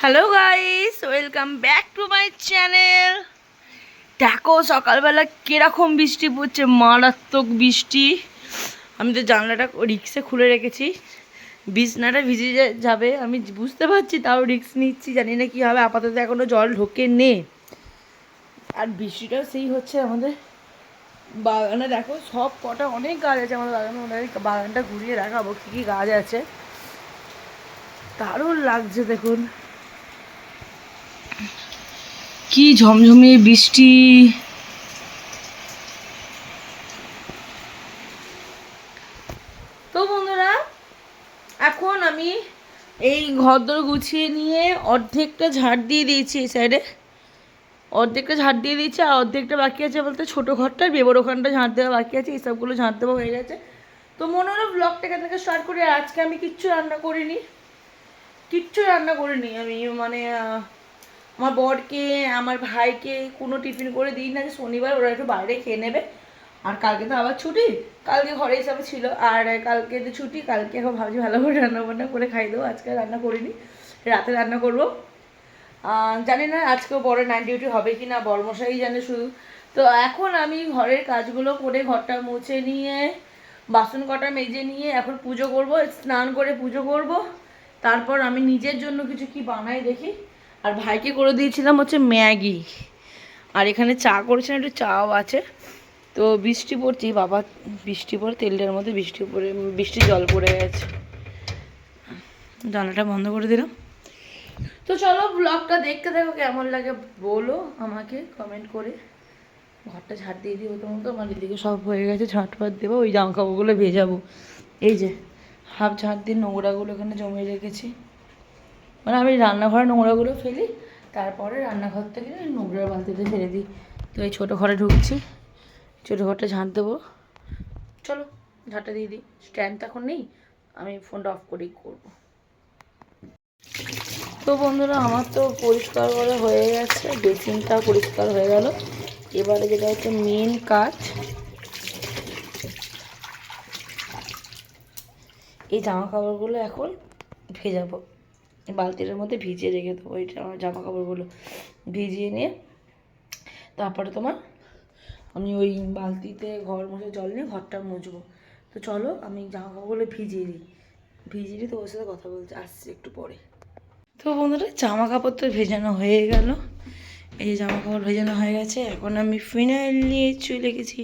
Hello guys welcome back to my channel দেখো, সকালবেলা কীরকম বৃষ্টি পড়ছে, মারাত্মক বৃষ্টি। আমি তো জানলাটা রিক্সে খুলে রেখেছি। বিছনাটা ভিজে যাবে। আমি বুঝতে পারছি তাও রিক্স নিচ্ছি, জানি না কী হবে। আপাতত এখনও জল ঢোকে নে আর বৃষ্টিটাও সেই হচ্ছে আমাদের বাগানে। দেখো, সব কটা অনেক গাছ আছে আমাদের বাগানে। ওনার বাগানটা ঘুরিয়ে দেখাবো কী কী গাছ আছে। দারুণ লাগছে দেখুন। কি ঝমঝমিয়ে বৃষ্টি? তো বন্ধুরা, এখন আমি এই ঘরদোর গুছিয়ে নিয়ে অর্ধেকটা ঝাড় দিয়ে দিয়েছি এই সাইডে অর্ধেকটা ঝাড় দিয়ে দিয়েছি আর অর্ধেকটা বাকি আছে বলতে ছোটো ঘরটা বেবর ওখানটা ঝাড় দেওয়া বাকি আছে, এই সবগুলো ঝাড় দেওয়া হয়ে গেছে। তো মনে হলো ব্লগটা এখান থেকে স্টার্ট করি আজকে আমি কিচ্ছু রান্না করিনি। কিচ্ছু রান্না করিনি আমি মানে আমার বরকে, আমার ভাইকে কোনো টিফিন করে দিই না যে শনিবার ওরা একটু বাইরে খেয়ে নেবে। আর কালকে তো আবার ছুটি, কালকে ঘরে হিসাবে ছিল। আর কালকে তো ছুটি, কালকে এখন ভাবছি ভালো করে রান্না বান্না করে খাই দেবো। আজকে রান্না করিনি, রাতে রান্না করব। জানি না আজকেও বড় নাইট ডিউটি হবে কি না বড়মশাই জানে শুধু। তো এখন আমি ঘরের কাজগুলো করে ঘরটা মুছে নিয়ে, বাসন কটা মেজে নিয়ে এখন পুজো করব, স্নান করে পুজো করব। তারপর আমি নিজের জন্য কিছু কি বানাই দেখি। আর ভাইকে করে দিয়েছিলাম হচ্ছে ম্যাগি। আর এখানে চা করেছিলাম একটু চাও আছে। তো বৃষ্টি পড়ছি বাবা বৃষ্টি পড়ে, তেলটার মধ্যে বৃষ্টি পড়ে, বৃষ্টির জল পড়ে গেছে। জানালাটা বন্ধ করে দিলাম। তো চলো ব্লগটা দেখতে দেখো কেমন লাগে, বলো আমাকে কমেন্ট করে। ঘরটা ঝাড় দিয়ে দিই তোমার তো আমার এদিকে সব হয়ে গেছে ঝাঁট ফাট দেবো, ওই জামা কাপড়গুলো ভেজাবো। এই যে, হাফ ঝাঁট দিয়ে নোংরাগুলো এখানে জমে রেখেছি। মানে আমি রান্নাঘরে নোংরাগুলো ফেলি, তারপরে রান্নাঘর থেকে নোংরা বালতিতে ফেলে দিই। তো এই ছোটো ঘরে ঢুকছি, ছোটো ঘরটা ঝাঁট দেবো। চলো, ঝাঁটটা দিয়ে দিই। স্ট্যান্ড এখন নেই, আমি ফোনটা অফ করেই করব। তো বন্ধুরা, আমার তো পরিষ্কার করা হয়ে গেছে, বেসিনটা পরিষ্কার হয়ে গেল। এবারে যেটা হচ্ছে মেন কাজ, এই জামা কাপড়গুলো এখন ভেজাবো। বালতিটার মধ্যে ভিজিয়ে রেখে দেবো এই জামা জামা কাপড়গুলো ভিজিয়ে নিয়ে। তারপরে তোমার আমি ওই বালতিতে ঘর মুছে, জল নিয়ে ঘরটা মুছবো। তো চলো আমি জামা কাপড়গুলো ভিজিয়ে দিই। ভিজিয়ে দিই তো ওর সাথে কথা বলতে আসছি একটু পরে। তো বন্ধুরা জামা কাপড় তো ভেজানো হয়ে গেল। এই জামা কাপড় ভেজানো হয়ে গেছে। এখন আমি ফিনাইল নিয়ে চলে গেছি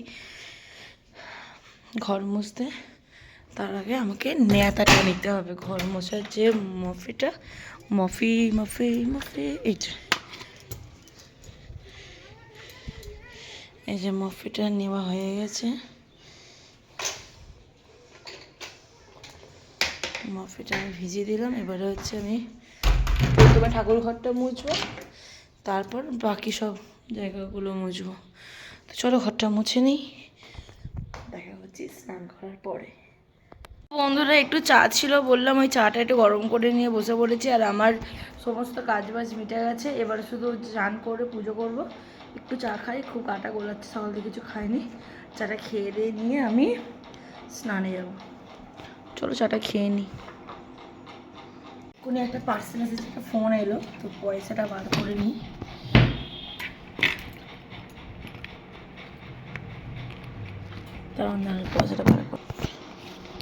ঘর মুছতে। তার আগে আমাকে নেয়াতাটা নিতে হবে, ঘর মোছার যে মফিটা, মফি মফি মফি, এই যে। এই যে মফিটা নেওয়া হয়ে গেছে। মফিটা আমি ভিজিয়ে দিলাম, এবারে হচ্ছে আমি প্রথমে ঠাকুর ঘরটা মুছবো, তারপর বাকি সব জায়গাগুলো মুছবো। তো চলো ঘরটা মুছে নিই। দেখা হচ্ছে স্নান করার পরে। বন্ধুরা একটু চা ছিল, বললাম ওই চাটা একটু গরম করে নিয়ে বসে পড়েছি আর আমার সমস্ত কাজ বাজ মিটে গেছে। এবার শুধু স্নান করে পুজো করব। একটু চা খাই, খুব কাটা গোলাচ্ছে, সকাল থেকে কিছু খাইনি। চাটা খেয়ে দিয়ে নিয়ে আমি স্নানে যাব। চলো চাটা খেয়ে নিই কোনো একটা পার্সেল আছে একটা ফোন এলো, তো পয়সাটা বার করে নিই কারণ না পয়সাটা বার কর।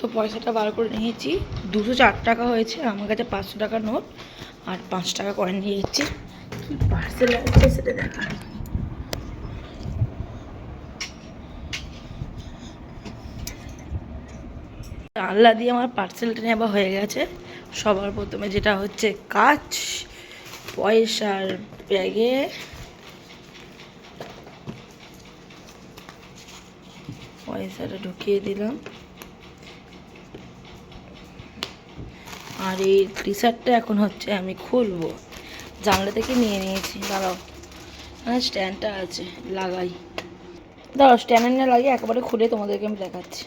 তো পয়সাটা বার করে নিয়েছি। দুশো চার টাকা হয়েছে, আমার কাছে পাঁচশো টাকা নোট আর পাঁচ টাকা কয়েন নিয়ে যাচ্ছি কি পার্সেল আছে সেটা দেখা। আল্লাহ দিয়ে আমার পার্সেলটা নেওয়া হয়ে গেছে। সবার প্রথমে যেটা হচ্ছে কাজ, পয়সার ব্যাগে পয়সাটা ঢুকিয়ে দিলাম। আর এই টি শার্টটা এখন হচ্ছে আমি খুলবো। জানলা থেকে নিয়ে নিয়েছি, দাঁড়াও। মানে স্ট্যান্ডটা আছে, লাগাই। দাঁড়াও স্ট্যান্ডে না লাগিয়ে একেবারে খুলে তোমাদেরকে আমি দেখাচ্ছি।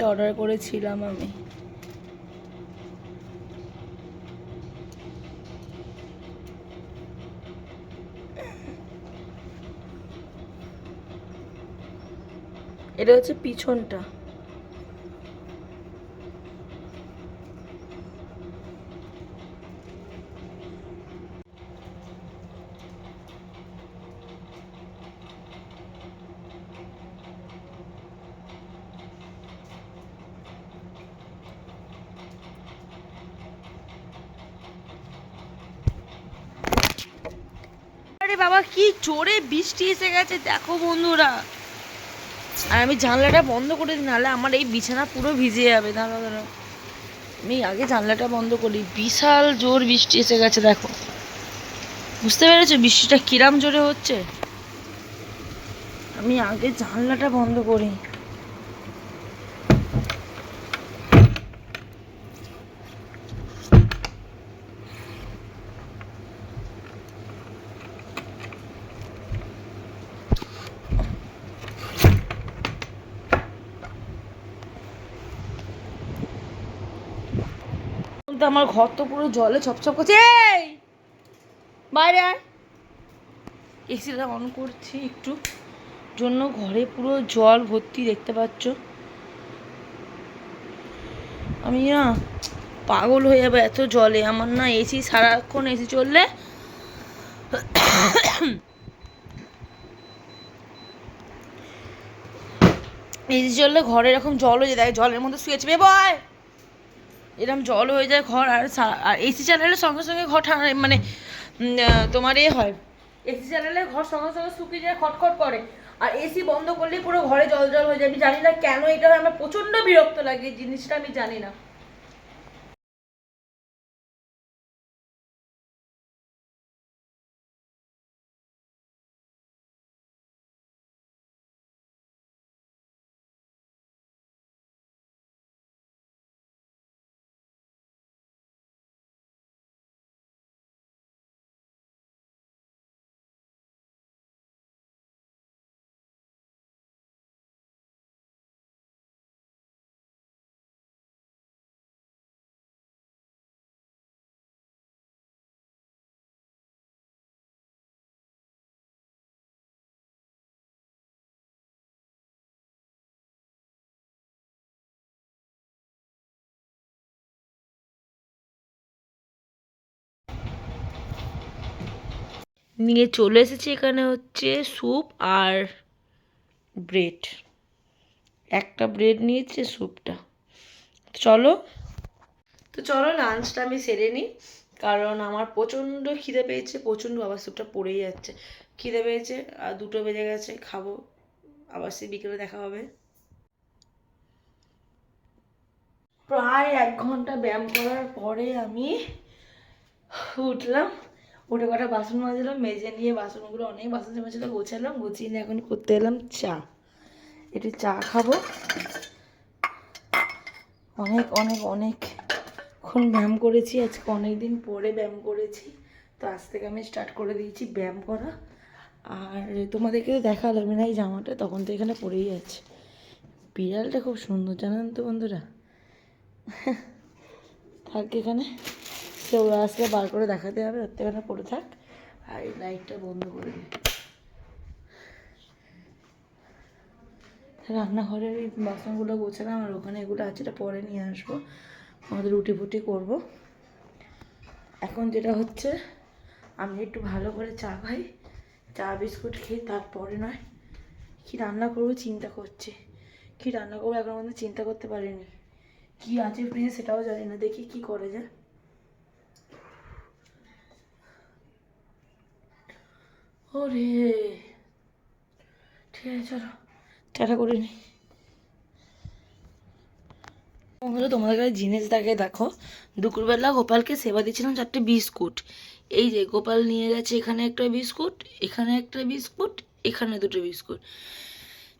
এই টি শার্টটা অর্ডার করেছিলাম আমি। এটা হচ্ছে পিছনটা আরে বাবা কি জোরে বৃষ্টি এসে গেছে, দেখো বন্ধুরা। আর আমি জানলাটা বন্ধ করে দিই, নাহলে আমার এই বিছানা পুরো ভিজে যাবে দাঁড়া দাঁড়া আমি আগে জানলাটা বন্ধ করি, বিশাল জোর বৃষ্টি এসে গেছে, দেখো। বুঝতে পেরেছ বৃষ্টিটা কিরাম জোরে হচ্ছে? আমি আগে জানলাটা বন্ধ করি। কিন্তু আমার ঘর তো পুরো জলে ছপছপ করছে। এই! বাইরে আয়। এসিটা অন করছি একটু। জন্য ঘরে পুরো জল ভর্তি দেখতে পাচ্ছ। আমি না পাগল হয়ে যাবে এত জলে। আমার না এসি সারাক্ষণ এসি চললে এসি চললে ঘরে এরকম জল হয়ে যায়। জলের মধ্যে শুয়েছে বে বয়! এরকম জল হয়ে যায় ঘর আর আর এসি চালালে সঙ্গে সঙ্গে ঘর মানে তোমার এ হয়। এসি চালালে ঘর সঙ্গে সঙ্গে শুকিয়ে যায়, খটখট করে। আর এসি বন্ধ করলেই পুরো ঘরে জল জল হয়ে যায়। আমি জানি না কেন এটা আমার প্রচণ্ড বিরক্ত লাগে জিনিসটা, আমি জানি না। নিয়ে চলে এসেছি এখানে হচ্ছে স্যুপ আর ব্রেড। একটা ব্রেড নিয়েছে স্যুপটা। চলো। তো চলো লাঞ্চটা আমি সেরে নিই, কারণ আমার প্রচণ্ড খিদে পেয়েছে, প্রচণ্ড আবার স্যুপটা পড়েই যাচ্ছে। খিদে পেয়েছে, আর দুটো বেজে গেছে, খাব। আবার সে বিকেলে দেখা হবে। প্রায় এক ঘণ্টা ব্যায়াম করার পরে আমি উঠলাম। উঠে কটা বাসন মাজলাম, মেজে নিয়ে বাসনগুলো অনেক বাসন জমেছিল, গোছালাম, গুছিয়ে নিয়ে এখন করতে এলাম চা। একটু চা খাব। অনেক অনেক, অনেকক্ষণ ব্যায়াম করেছি, আজকে অনেক দিন পরে ব্যায়াম করেছি, তো আজ থেকে আমি স্টার্ট করে দিয়েছি ব্যায়াম করা। আর তোমাদেরকে দেখালাম না এই জামাটা তখন তো এখানে পরেই আছে। বিড়ালটা খুব সুন্দর, জানেন তো বন্ধুরা? থাক এখানে। সে ওরা আসলে বার করে দেখাতে হবে থেকে পড়ে থাক। আর এই লাইটটা বন্ধ করে দিই। রান্নাঘরের এই বাসনগুলো গোছালাম, আর ওখানে এগুলো আছে, এটা পরে নিয়ে আসব। আমাদের রুটি ফুটি করব। এখন যেটা হচ্ছে, আমি একটু ভালো করে চা খাই, চা, বিস্কুট খেয়ে তারপরে নয়, কী রান্না করব চিন্তা করছি। কি রান্না করব এখন মধ্যে চিন্তা করতে পারিনি। কী আছে ফ্রিজে সেটাও জানি না, দেখি কী করে যায়। ওরে। ঠিক আছে, চলো। টাটা করে নি। বন্ধুরা, তোমাদের কাছে জিনিস দেখে দেখো। দুপুরবেলা গোপালকে সেবা দিচ্ছিলাম চারটে বিস্কুট। এই যে গোপাল নিয়ে গেছে এখানে একটা বিস্কুট, এখানে একটা বিস্কুট, এখানে দুটো বিস্কুট।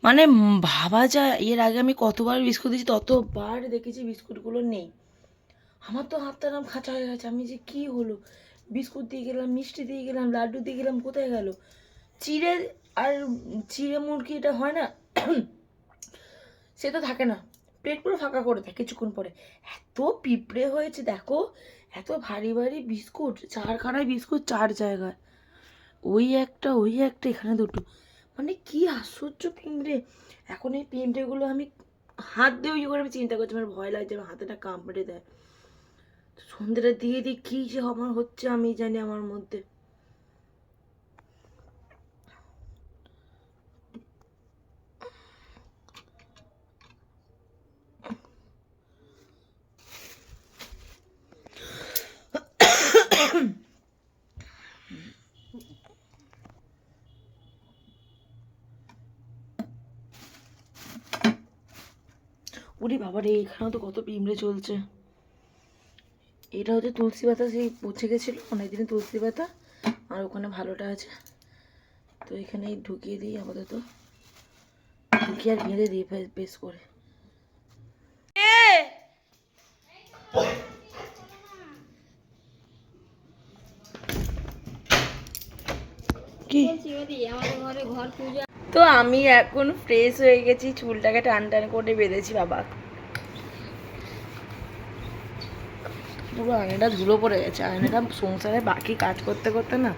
মানে ভাবা যায়, এর আগে আমি কতবার বিস্কুট দিয়েছি, ততবার দেখেছি বিস্কুটগুলো নেই। আমার তো হাতটা নাম খাঁচা হয়ে গেছে, আমি যে কি হলো? বিস্কুট দিয়ে গেলাম, মিষ্টি দিয়ে গেলাম, লাড্ডু দিয়ে গেলাম, কোথায় গেল? চিড়ে আর চিড়ে মুরগি এটা হয় না, সে তো থাকে না। পেট পুরো ফাঁকা করে দেয় কিছুক্ষণ পরে। এত পিঁপড়ে হয়েছে, দেখো, এত ভারী ভারী বিস্কুট, চারখানায় বিস্কুট চার জায়গায়। ওই একটা ওই একটা, এখানে দুটো। মানে কি আশ্চর্য পিঁপড়ে। এখন এই পিঁপড়েগুলো আমি হাত দিয়ে ইয়ে করে আমি চিন্তা করছি, আমার ভয় লাগছে, আমার হাতেটা কামড়ে দেয়। সন্ধ্যেটা দিয়ে দিই, কী যে আমার হচ্ছে আমি জানি আমার মধ্যে। ওরে বাবা রে এখানেও তো কত পিঁমড়ে চলছে। এটা হচ্ছে তুলসী পাতা, সেই পচে গেছিল। অনেকদিন তুলসী পাতা, আর ওখানে ভালোটা আছে। তো এখানেই ঢুকিয়ে দিই আপাতত। ঢুকিয়ে আর বেঁধে দিই বেশ- করে। তো আমি এখন ফ্রেশ হয়ে গেছি, চুলটাকে টান টান করে বেঁধেছি বাবা। পুরো আয়নাটা ধুলো পড়ে গেছে। আয়নাটা সংসারে বাকি কাজ করতে করতে না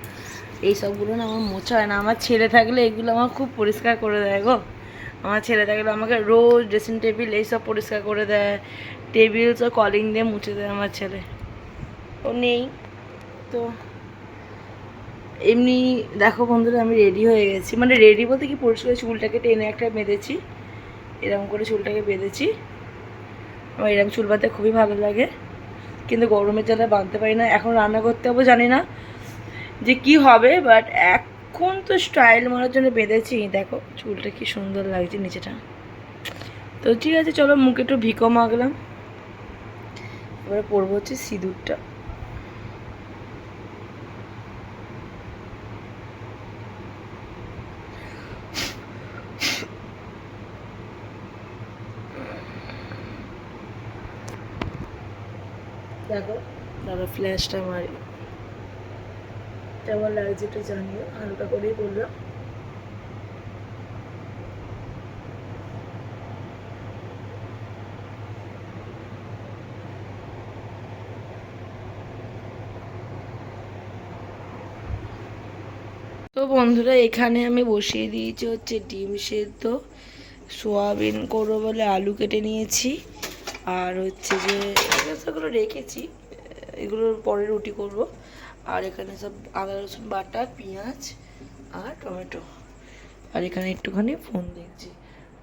এই সবগুলো না আমার মোছা হয় না। আমার ছেলে থাকলে এগুলো আমার খুব পরিষ্কার করে দেয় গো। আমার ছেলে থাকলে আমাকে রোজ ড্রেসিং টেবিল এইসব পরিষ্কার করে দেয়। টেবিল সব কলিং দিয়ে মুছে দেয় আমার ছেলে। ও নেই। তো এমনি দেখো বন্ধুরা, আমি রেডি হয়ে গেছি। মানে রেডি বলতে কি পরিষ্কার চুলটাকে টেনে একটা বেঁধেছি। এরকম করে চুলটাকে বেঁধেছি। আমার এরকম চুল বাঁধতে খুবই ভালো লাগে। কিন্তু গরমের জ্বালা বাঁধতে পারি না। এখন রান্না করতে হবে, জানি না যে কি হবে বাট এখন তো স্টাইল মারার জন্য বেঁধেছি। দেখো, চুলটা কি সুন্দর লাগছে নিচেটা। তো ঠিক আছে, চলো মুখে একটু ভিকো মাগলাম এবারে পরবো হচ্ছে সিঁদুরটা দেখো দাদা ফ্ল্যাশটা মারি। কেমন লাগছে একটু জানিও, হালকা করেই বললাম। তো বন্ধুরা, এখানে আমি বসিয়ে দিয়েছি হচ্ছে ডিম সেদ্ধ, সোয়াবিন করব বলে আলু কেটে নিয়েছি, আর হচ্ছে যে সেগুলো রেখেছি। এগুলোর পরে রুটি করব। আর এখানে সব আদা, রসুন, বাটা, পেঁয়াজ আর টমেটো। আর এখানে একটুখানি ফোন দেখছি।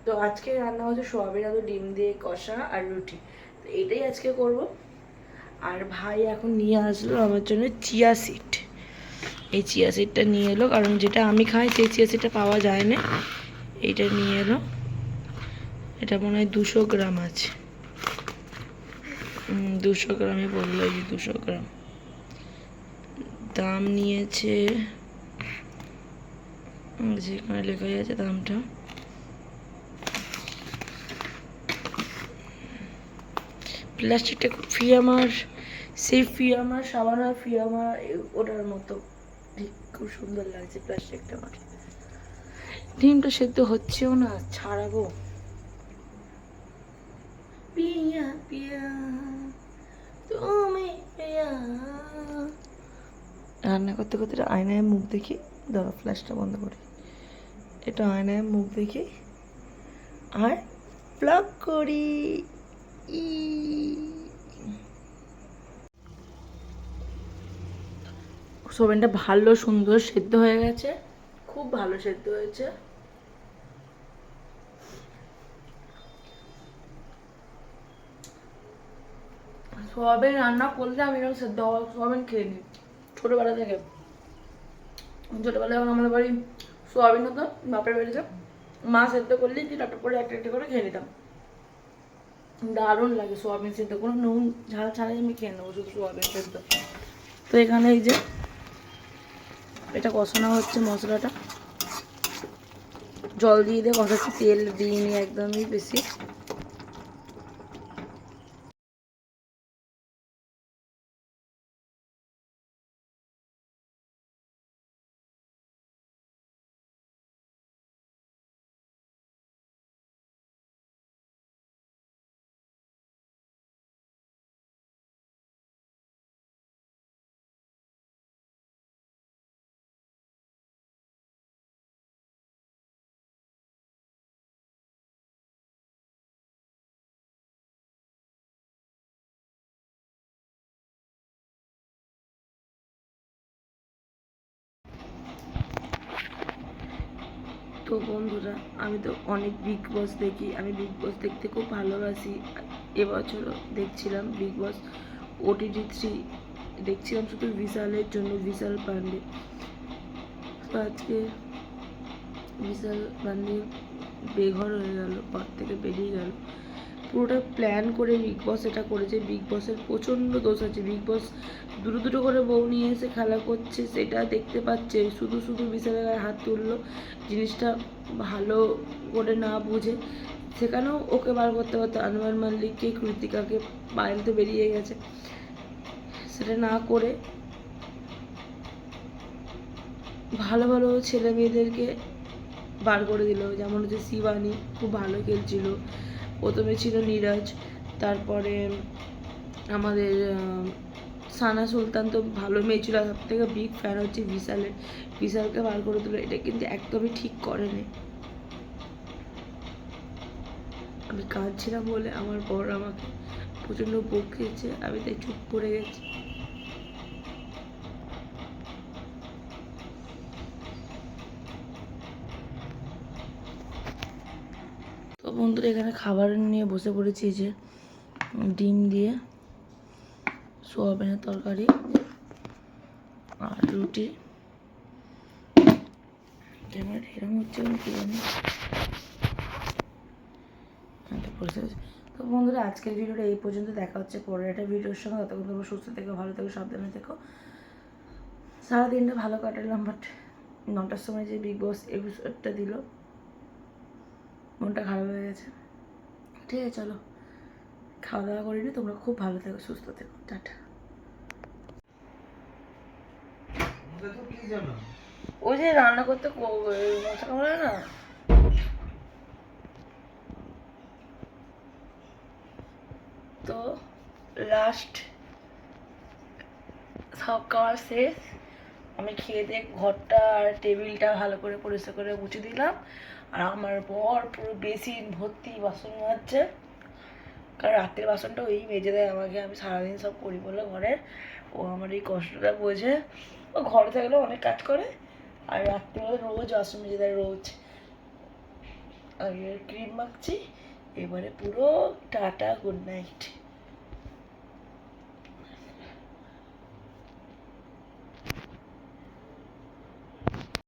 তো আজকে রান্না হচ্ছে সোয়াবিন আলু, ডিম দিয়ে কষা আর রুটি। তো এটাই আজকে করব। আর ভাই এখন নিয়ে আসলো আমার জন্য চিয়া সিড। এই চিয়া সিডটা নিয়ে এলো, কারণ যেটা আমি খাই সেই চিয়া সিডটা পাওয়া যায় না। এইটা নিয়ে এলো। এটা মনে হয় দুশো গ্রাম আছে। দুশো গ্রামে বলল এই দুশো গ্রাম। দাম নিয়েছে, যেখানে লেখাই আছে দামটা। প্লাস্টিকটা খুব ফি আমার, সেই ফি আমার সাবানা ফি আমার ওটার মতো। খুব সুন্দর লাগছে প্লাস্টিকটা আমার। ডিমটা সেদ্ধ হচ্ছেও না, ছাড়াবো। পিয়া পিয়া। তুমি রান্না করতে করতে আয়নায় মুখ দেখি দাঁড়া ফ্ল্যাশটা বন্ধ করি। এটা আয়নায় মুখ দেখি আর প্লাগ করি। ই। ভালো, সুন্দর, সেদ্ধ হয়ে গেছে। খুব ভালো সেদ্ধ হয়েছে। সোয়াবিন রান্না করলে আমি এরকম সেদ্ধ সোয়াবিন খেয়ে নিই। ছোটোবেলা থেকে। ছোটোবেলায় যখন আমাদের বাড়ি সোয়াবিন হতো, বাপের বাড়িতে মা সেদ্ধ করলে কি টপ করে, একটা একটা করে খেয়ে নিতাম। দারুণ লাগে সোয়াবিন সেদ্ধ। কোনো নুন, ঝাল ছাড়াই আমি খেয়ে নেব শুধু সোয়াবিন সেদ্ধ। তো এখানে এই যে, এটা কষানো হচ্ছে মশলাটা। জল দিয়ে দিয়ে কষাচ্ছি, তেল দিইনি একদমই বেশি। তো বন্ধুরা, আমি তো অনেক বিগ বস দেখি। আমি বিগ বস দেখতে খুব ভালোবাসি। এবছরও দেখছিলাম বিগ বস ওটিটি থ্রি দেখছিলাম শুধু বিশালের জন্য বিশাল পান্ডে তো আজকে বিশাল পান্ডে বেঘর হয়ে গেল পর থেকে বেরিয়ে গেল। পুরোটা প্ল্যান করে বিগ বস এটা করেছে। বিগ বসের প্রচণ্ড দোষ আছে। বিগ বস দুটো দুটো করে বউ নিয়ে এসে খেলা করছে, সেটা দেখতে পাচ্ছে। শুধু শুধু বিশালের গায়ে হাত তুললো। জিনিসটা ভালো করে না বুঝে সেখানেও ওকে বার করতে পারতো আনোয়ার মাল্লিককে, কৃতিকাকে বাইরে তো বেরিয়ে গেছে। সেটা না করে ভালো ভালো ছেলে মেয়েদেরকে বার করে দিল। যেমন হচ্ছে শিবানী, খুব ভালো খেলছিল। প্রথমে ছিল নীরাজ, তারপরে আমাদের সানা সুলতান তো ভালো মেয়ে ছিল সব থেকে বিগ ফ্যান হচ্ছে বিশালের, বিশালকে বার করে দিল এটা কিন্তু একদমই ঠিক করেনি। আমি কাঁদছিলাম বলে আমার বর আমাকে প্রচণ্ড বকেছে আমি তাই চুপ করে গেছি তো বন্ধুরা এখানে খাবার নিয়ে বসে পড়েছি যে, ডিম দিয়ে, সোয়াবিনের তরকারি আর রুটি। এরকম হচ্ছে কি জানি। তো বন্ধুরা, আজকের ভিডিওটা এই পর্যন্ত। দেখা হচ্ছে পরের একটা ভিডিওর সঙ্গে। ততক্ষণ তোমরা সুস্থ থেকো, ভালো থেকো, সাবধানে থেকো। সারাদিনটা ভালো কাটালাম বাট নটার সময় যে বিগ বস এপিসোডটা দিল মনটা খারাপ হয়ে গেছে। ঠিক আছে, চলো। খাওয়া দাওয়া করিনি তোমরা খুব ভালো থেকো, সুস্থ থেকো। টাটা। ওই যে রান্না করতে মশা কামড়ায় না? তো লাস্ট সব খাওয়া শেষ। আমি খেয়ে দিয়ে ঘরটা আর টেবিলটা ভালো করে পরিষ্কার করে মুছে দিলাম। আর আমার বর পুরো বেসিন ভর্তি বাসন মাজছে। কারণ রাত্রের বাসনটা ওই মেজে দেয় আমাকে, আমি সারাদিন সব করি বলে ঘরের। ও আমার এই কষ্টটা বোঝে। ও ঘরে থাকলেও অনেক কাজ করে। আর রাত্রিবেলা রোজ বাসন মেজে দেয়, রোজ। আর ক্রিম মাখছি, এবারে পুরো টাটা গুড নাইট